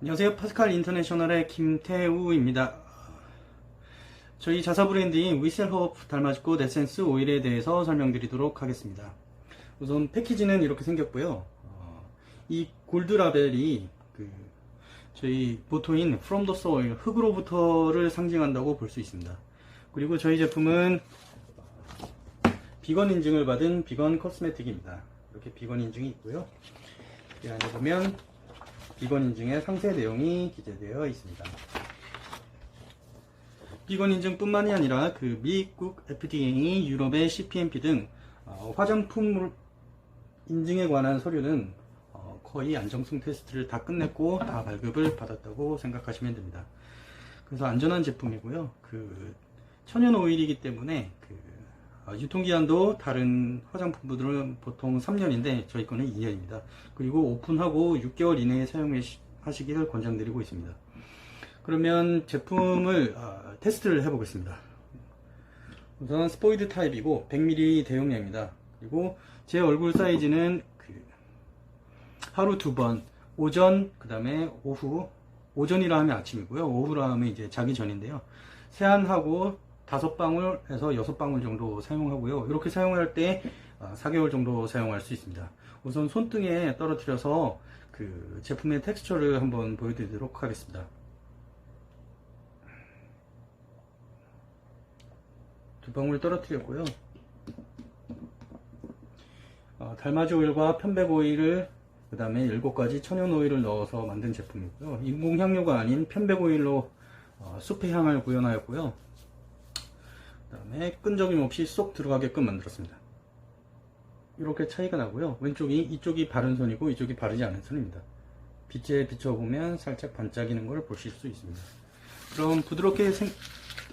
안녕하세요. 파스칼 인터내셔널의 김태우입니다. 저희 자사 브랜드인 위셀허프 달마지꽃 에센스 오일에 대해서 설명드리도록 하겠습니다. 우선 패키지는 이렇게 생겼고요. 어, 이 골드 라벨이 그 저희 모토인 From the Soil 흙으로부터를 상징한다고 볼 수 있습니다. 그리고 저희 제품은 비건 인증을 받은 비건 코스메틱입니다. 이렇게 비건 인증이 있고요. 이 안에 보면 비건 인증의 상세 내용이 기재되어 있습니다. 비건 인증뿐만이 아니라 그 미국 FDA, 유럽의 CPMP 등 어, 화장품 인증에 관한 서류는 어, 거의 안정성 테스트를 다 끝냈고 다 발급을 받았다고 생각하시면 됩니다. 그래서 안전한 제품이고요. 그 천연 오일이기 때문에 유통기한도 다른 화장품들은 보통 3년인데 저희 거는 2년입니다. 그리고 오픈하고 6개월 이내에 사용하시기를 권장드리고 있습니다. 그러면 제품을 어, 테스트를 해보겠습니다. 우선 스포이드 타입이고 100ml 대용량입니다. 그리고 제 얼굴 사이즈는 그 하루 두 번, 오전, 그 다음에 오후, 오전이라 하면 아침이고요. 오후라 하면 이제 자기 전인데요. 세안하고 다섯 방울에서 여섯 방울 정도 사용하고요. 이렇게 사용할 때 4개월 정도 사용할 수 있습니다. 우선 손등에 떨어뜨려서 그 제품의 텍스처를 한번 보여드리도록 하겠습니다. 두 방울 떨어뜨렸고요. 어, 달맞이 오일과 편백 오일을 그 다음에 7가지 천연 오일을 넣어서 만든 제품이고요. 인공 향료가 아닌 편백 오일로 어, 숲의 향을 구현하였고요. 그 다음에 끈적임 없이 쏙 들어가게끔 만들었습니다. 이렇게 차이가 나고요. 왼쪽이 이쪽이 바른 손이고 이쪽이 바르지 않은 손입니다. 빛에 비춰보면 살짝 반짝이는 걸 보실 수 있습니다. 그럼 부드럽게 생,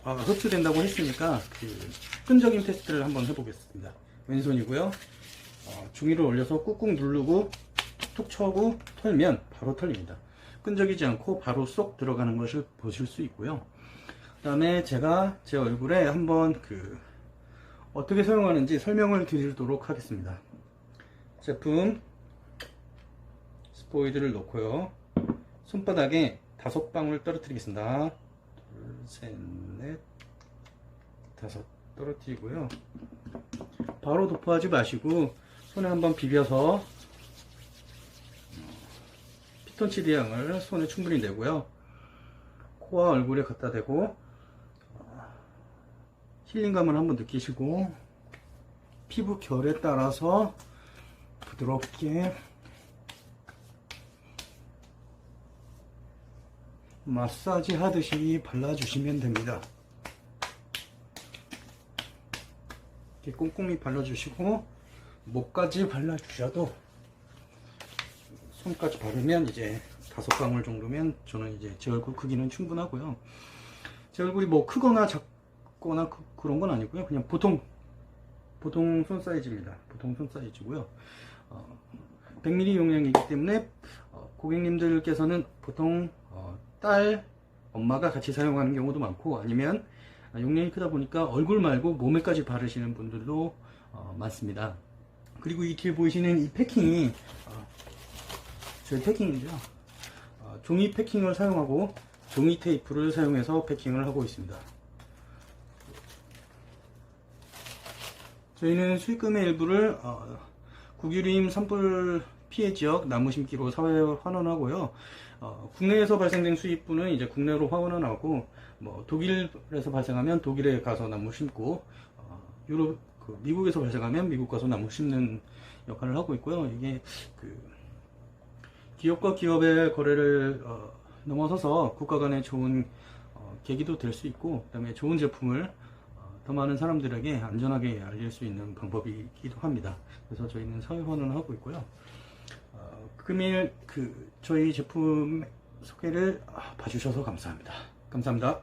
아, 흡수된다고 했으니까 그 끈적임 테스트를 한번 해보겠습니다. 왼손이고요. 어, 중위를 올려서 꾹꾹 누르고 툭툭 쳐고 털면 바로 털립니다. 끈적이지 않고 바로 쏙 들어가는 것을 보실 수 있고요. 그 다음에 제가 제 얼굴에 한번 그 어떻게 사용하는지 설명을 드리도록 하겠습니다. 제품 스포이드를 넣고요. 손바닥에 다섯 방울 떨어뜨리겠습니다. 둘, 셋, 넷, 다섯 떨어뜨리고요. 바로 도포하지 마시고 손에 한번 비벼서 피톤치드 향을 손에 충분히 내고요. 코와 얼굴에 갖다 대고 힐링감을 한번 느끼시고 피부 결에 따라서 부드럽게 마사지 하듯이 발라주시면 됩니다. 이렇게 꼼꼼히 발라주시고 목까지 발라주셔도 손까지 바르면 이제 다섯 방울 정도면 저는 이제 제 얼굴 크기는 충분하고요. 제 얼굴이 뭐 크거나 작 거나 그, 런건 아니고요. 그냥 보통 보통 손 사이즈입니다. 보통 손 사이즈고요. 어, 100ml 용량이기 때문에 어, 고객님들께서는 보통 어, 딸, 엄마가 같이 사용하는 경우도 많고 아니면 용량이 크다 보니까 얼굴 말고 몸에까지 바르시는 분들도 어, 많습니다. 그리고 이 뒤에 보이시는 이 패킹이 어, 저희 패킹인데요. 어, 종이 패킹을 사용하고 종이 테이프를 사용해서 패킹을 하고 있습니다. 저희는 수익금의 일부를 어, 국유림 산불 피해 지역 나무 심기로 사회 환원하고요. 어, 국내에서 발생된 수입분은 이제 국내로 환원하고 뭐 독일에서 발생하면 독일에 가서 나무 심고 어, 유럽 그 미국에서 발생하면 미국 가서 나무 심는 역할을 하고 있고요. 이게 그 기업과 기업의 거래를 어, 넘어서서 국가 간의 좋은 어, 계기도 될 수 있고 그다음에 좋은 제품을 어, 더 많은 사람들에게 안전하게 알릴 수 있는 방법이기도 합니다. 그래서 저희는 사회 환원을 하고 있고요. 어, 금일 그 저희 제품 소개를 아, 봐주셔서 감사합니다. 감사합니다.